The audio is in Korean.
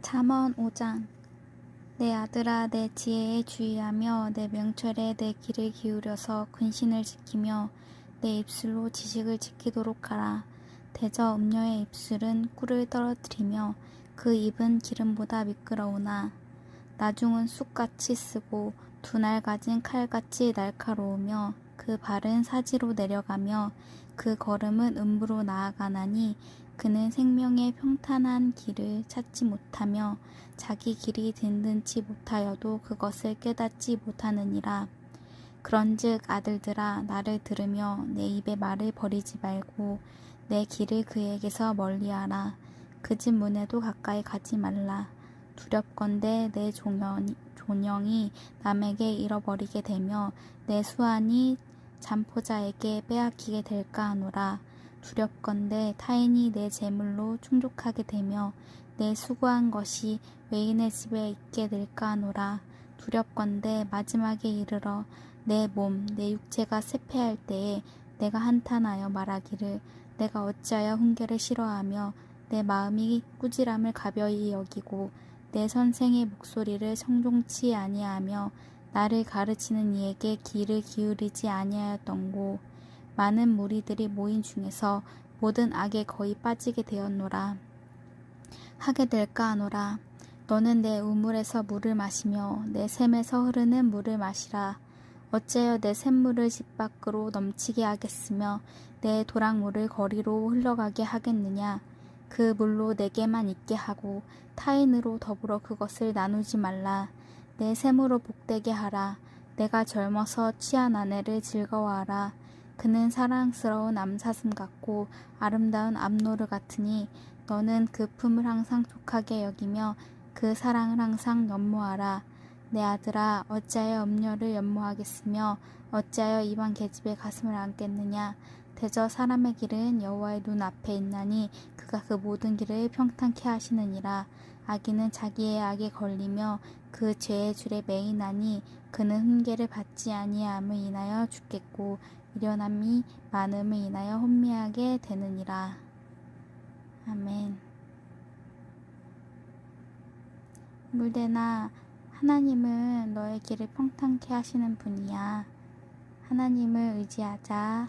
잠언 5장 내 아들아 내 지혜에 주의하며 내 명철에 내 귀를 기울여서 근신을 지키며 내 입술로 지식을 지키도록 하라. 대저 음녀의 입술은 꿀을 떨어뜨리며 그 입은 기름보다 미끄러우나 나중은 쑥같이 쓰고 두 날 가진 칼같이 날카로우며 그 발은 사지로 내려가며 그 걸음은 음부로 나아가나니 그는 생명의 평탄한 길을 찾지 못하며 자기 길이 든든치 못하여도 그것을 깨닫지 못하느니라. 그런즉 아들들아 나를 들으며 내 입의 말을 버리지 말고 내 길을 그에게서 멀리하라. 그 집 문에도 가까이 가지 말라. 두렵건대 내 종연이, 존영이 남에게 잃어버리게 되며 내 수완이 잠포자에게 빼앗기게 될까 하노라. 두렵건대 타인이 내 재물로 충족하게 되며 내 수고한 것이 외인의 집에 있게 될까 하노라. 두렵건대 마지막에 이르러 내 몸, 내 육체가 쇠폐할 때에 내가 한탄하여 말하기를 내가 어찌하여 훈계를 싫어하며 내 마음이 꾸지람을 가벼이 여기고 내 선생의 목소리를 성종치 아니하며 나를 가르치는 이에게 귀를 기울이지 아니하였던고. 많은 무리들이 모인 중에서 모든 악에 거의 빠지게 되었노라. 하게 될까 하노라. 너는 내 우물에서 물을 마시며 내 샘에서 흐르는 물을 마시라. 어째여 내 샘물을 집 밖으로 넘치게 하겠으며 내 도랑물을 거리로 흘러가게 하겠느냐? 그 물로 내게만 있게 하고 타인으로 더불어 그것을 나누지 말라 내 샘으로 복되게 하라. 내가 젊어서 취한 아내를 즐거워하라. 그는 사랑스러운 암사슴 같고 아름다운 암노르 같으니 너는 그 품을 항상 족하게 여기며 그 사랑을 항상 연모하라. 내 아들아 어찌하여 음녀를 연모하겠으며 어찌하여 이방 계집의 가슴을 안겠느냐? 대저 사람의 길은 여호와의 눈 앞에 있나니 그가 그 모든 길을 평탄케 하시느니라 악인은 자기의 악에 걸리며 그 죄의 줄에 매이나니 그는 훈계를 받지 아니함을 인하여 죽겠고 미련함이 많음을 인하여 혼미하게 되느니라 아멘 물대나 하나님은 너의 길을 평탄케 하시는 분이야. 하나님을 의지하자.